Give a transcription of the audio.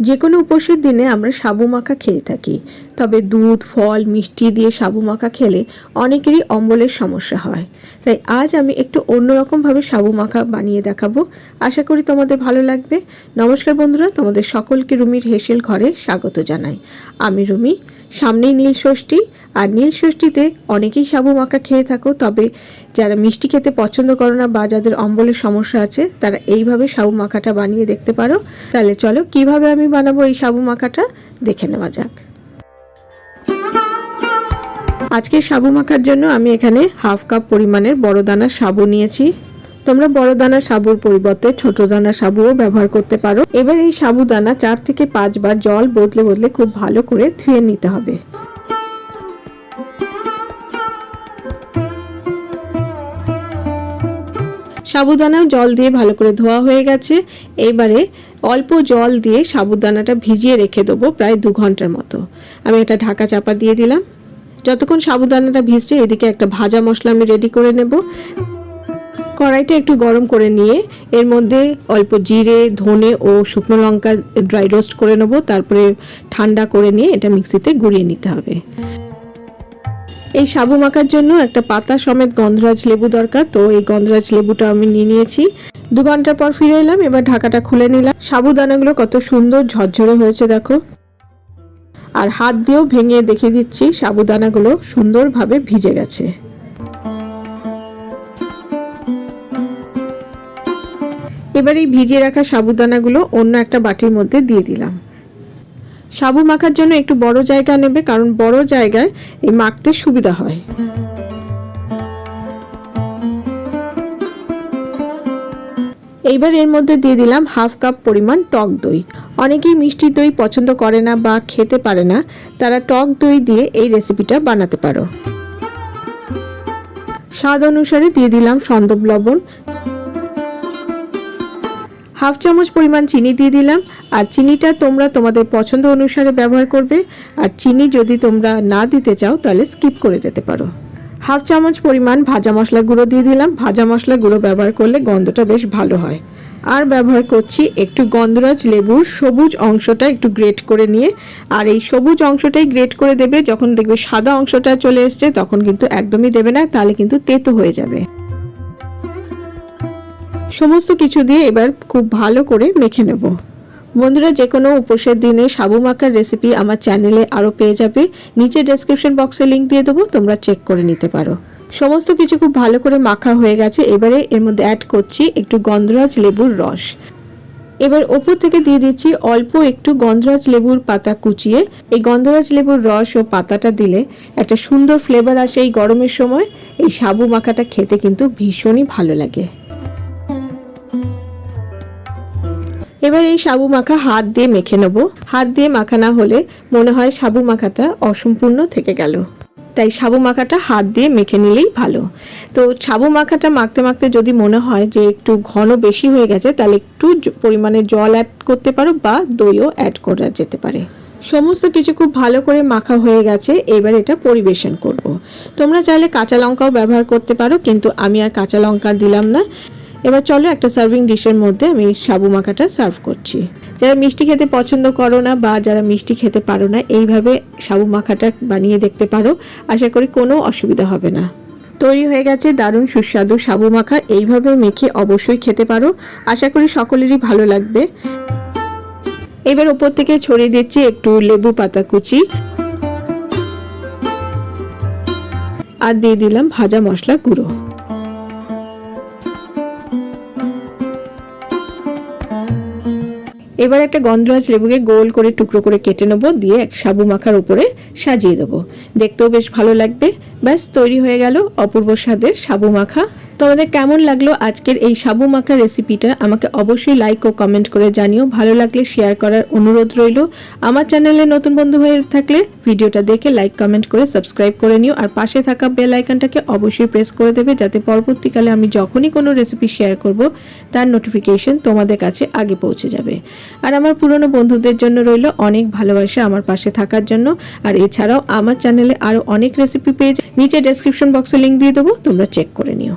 যে কোনো উপোসের দিনে আমরা সাবু মাখা খেয়ে থাকি। তবে দুধ, ফল, মিষ্টি দিয়ে সাবু মাখা খেলে অনেকেরই অম্বলের সমস্যা হয়। তাই আজ আমি একটু অন্যরকমভাবে সাবু মাখা বানিয়ে দেখাবো। আশা করি তোমাদের ভালো লাগবে। নমস্কার বন্ধুরা, তোমাদের সকলকে রুমির হেসেল ঘরে স্বাগত জানাই। আমি রুমি সামনেই নীল ষষ্ঠী, আর নীল ষষ্ঠীতে অনেকেই সাবু মাখা খেয়ে থাকো, তবে যারা মিষ্টি খেতে পছন্দ করো না বা যাদের অম্বলের সমস্যা আছে, তারা এইভাবে সাবু মাখাটা বানিয়ে দেখতে পারো। তাহলে চলো, কীভাবে আমি বানাবো এই সাবু মাখাটা? দেখে নেওয়া যাক। আজকে সাবু মাখার জন্য আমি এখানে হাফ কাপ পরিমাণের বড় দানার সাবু নিয়েছি। তোমরা বড় দানা সাবুর পরিবর্তে ছোট দানা সাবুও ব্যবহার করতে পারো। এবার এই সাবু দানা চার থেকে পাঁচবার জল বদলে বদলে খুব ভালো করে ধুয়ে নিতে হবে। সাবুদানাও জল দিয়ে ভালো করে ধোয়া হয়ে গেছে। এবারে অল্প জল দিয়ে সাবুদানাটা ভিজিয়ে রেখে দেবো প্রায় দু ঘণ্টার মতো। আমি এটা ঢাকা চাপা দিয়ে দিলাম। যতক্ষণ সাবুদানাটা ভিজছে, এদিকে একটা ভাজা মশলা আমি রেডি করে নেব। কড়াইটা একটু গরম করে নিয়ে এর মধ্যে অল্প জিরে, ধনে ও শুকনো লঙ্কা ড্রাই রোস্ট করে নেব। তারপরে ঠান্ডা করে নিয়ে এটা মিক্সিতে গুঁড়িয়ে নিতে হবে। এই সাবু মাখার জন্য একটা পাতা সমেত গন্ধরাজ লেবু দরকার, তো এই গন্ধরাজ লেবুটা আমি নিয়ে নিয়েছি। দু ঘণ্টার পর ফিরে এলাম, এবার ঢাকাটা খুলে নিলাম। সাবুদানাগুলো কত সুন্দর ঝরঝরে হয়েছে, দেখো। আর হাত দিয়েও ভেঙে দেখিয়ে দিচ্ছি সাবুদানাগুলো সুন্দরভাবে ভিজে গেছে। এবার এই ভিজিয়ে রাখা সাবুদানাগুলো অন্য একটা বাটির মধ্যে দিয়ে দিলাম। সাবু মাখার জন্য একটু বড় জায়গা নেবে, কারণ বড় জায়গায় এই মাখতে সুবিধা হয়। এইবার এর মধ্যে দিয়ে দিলাম হাফ কাপ পরিমাণ টক দই। অনেকেই মিষ্টি দই পছন্দ করে না বা খেতে পারে না, তারা টক দই দিয়ে এই রেসিপিটা বানাতে পারো। স্বাদ অনুসারে দিয়ে দিলাম সন্দব লবণ হাফ চামচ পরিমাণ চিনি দিয়ে দিলাম। আর চিনিটা তোমরা তোমাদের পছন্দ অনুসারে ব্যবহার করবে। আর চিনি যদি তোমরা না দিতে চাও, তাহলে স্কিপ করে যেতে পারো। হাফ চামচ পরিমাণ ভাজা মশলা গুঁড়ো দিয়ে দিলাম। ভাজা মশলা গুঁড়ো ব্যবহার করলে গন্ধটা বেশ ভালো হয়। আর ব্যবহার করছি একটু গন্ধরাজ লেবুর সবুজ অংশটা একটু গ্রেট করে নিয়ে। আর এই সবুজ অংশটাই গ্রেট করে দেবে। যখন দেখবে সাদা অংশটা চলে এসছে, তখন কিন্তু একদমই দেবে না, তাহলে কিন্তু তেতো হয়ে যাবে। সমস্ত কিছু দিয়ে এবার খুব ভালো করে মেখে নেব। বন্ধুরা যে কোনো উপোসের দিনে সাবু মাখার রেসিপি আমার চ্যানেলে আরও পেয়ে যাবে। নিচে ডেসক্রিপশন বক্সে লিঙ্ক দিয়ে দেবো, তোমরা চেক করে নিতে পারো। সমস্ত কিছু খুব ভালো করে মাখা হয়ে গেছে। এবারে এর মধ্যে অ্যাড করছি একটু গন্ধরাজ লেবুর রস। এবার ওপর থেকে দিয়ে দিচ্ছি অল্প একটু গন্ধরাজ লেবুর পাতা কুচিয়ে। এই গন্ধরাজ লেবুর রস ও পাতাটা দিলে একটা সুন্দর ফ্লেভার আসে এই গরমের সময়। এই সাবু মাখাটা খেতে কিন্তু ভীষণই ভালো লাগে। এবার এই সাবু মাখা হাত দিয়ে মেখে নেব। হাত দিয়ে মাখা না হলে মনে হয় সাবু মাখাটা অসম্পূর্ণ থেকে গেল। তাই সাবু মাখাটা হাত দিয়ে মেখে নিলেই ভালো। তো সাবু মাখাটা মাখতে মাখতে যদি মনে হয় যে একটু ঘন বেশি হয়ে গেছে, তাহলে একটু পরিমাণে জল অ্যাড করতে পারো বা দইও অ্যাড করা যেতে পারে। সমস্ত কিছু খুব ভালো করে মাখা হয়ে গেছে, এবার এটা পরিবেশন করব। তোমরা চাইলে কাঁচা লঙ্কাও ব্যবহার করতে পারো, কিন্তু আমি আর কাঁচা লঙ্কা দিলাম না। এবার চলো একটা সার্ভিং ডিশের মধ্যে আমি সাবু মাখাটা সার্ভ করছি। যারা মিষ্টি খেতে পছন্দ করো না বা যারা মিষ্টি খেতে পারো না, এইভাবে সাবু মাখাটা বানিয়ে দেখতে পারো। আশা করি কোনো অসুবিধা হবে না। তৈরি হয়ে গেছে দারুণ সুস্বাদু সাবু মাখা, এইভাবে মেখে অবশ্যই খেতে পারো। আশা করি সকলেরই ভালো লাগবে। এবার ওপর থেকে ছড়িয়ে দিচ্ছি একটু লেবু পাতা কুচি। আর দিয়ে দিলাম ভাজা মশলা গুঁড়ো। এবার একটা গন্ধরাজ লেবুকে গোল করে টুকরো করে কেটে নেব, দিয়ে এক সাবু মাখার উপরে সাজিয়ে দেবো। দেখতেও বেশ ভালো লাগবে। ব্যাস, তৈরি হয়ে গেল অপূর্ব স্বাদের সাবু মাখা তোমাদের কেমন লাগল আজকের এই সাবু মাখা রেসিপিটা? আমাকে অবশ্যই লাইক ও কমেন্ট করে জানিও। ভালো লাগলে শেয়ার করার অনুরোধ রইল। আমার চ্যানেলে নতুন বন্ধু হয়ে থাকলে ভিডিওটা দেখে লাইক কমেন্ট করে সাবস্ক্রাইব করে নিও। আর পাশে থাকা বেল আইকনটাকে অবশ্যই প্রেস করে দেবে যাতে পরবর্তীকালে আমি যখনই কোনো রেসিপি শেয়ার করব, তার নোটিফিকেশন তোমাদের কাছে আগে পৌঁছে যাবে। আর আমার পুরনো বন্ধুদের জন্য রইল অনেক ভালোবাসা আমার পাশে থাকার জন্য। আর এছাড়াও আমার চ্যানেলে আরও অনেক রেসিপি পেয়ে নিচে ডেসক্রিপশন বক্সে লিঙ্ক দিয়ে দেবো, তোমরা চেক করে নিও।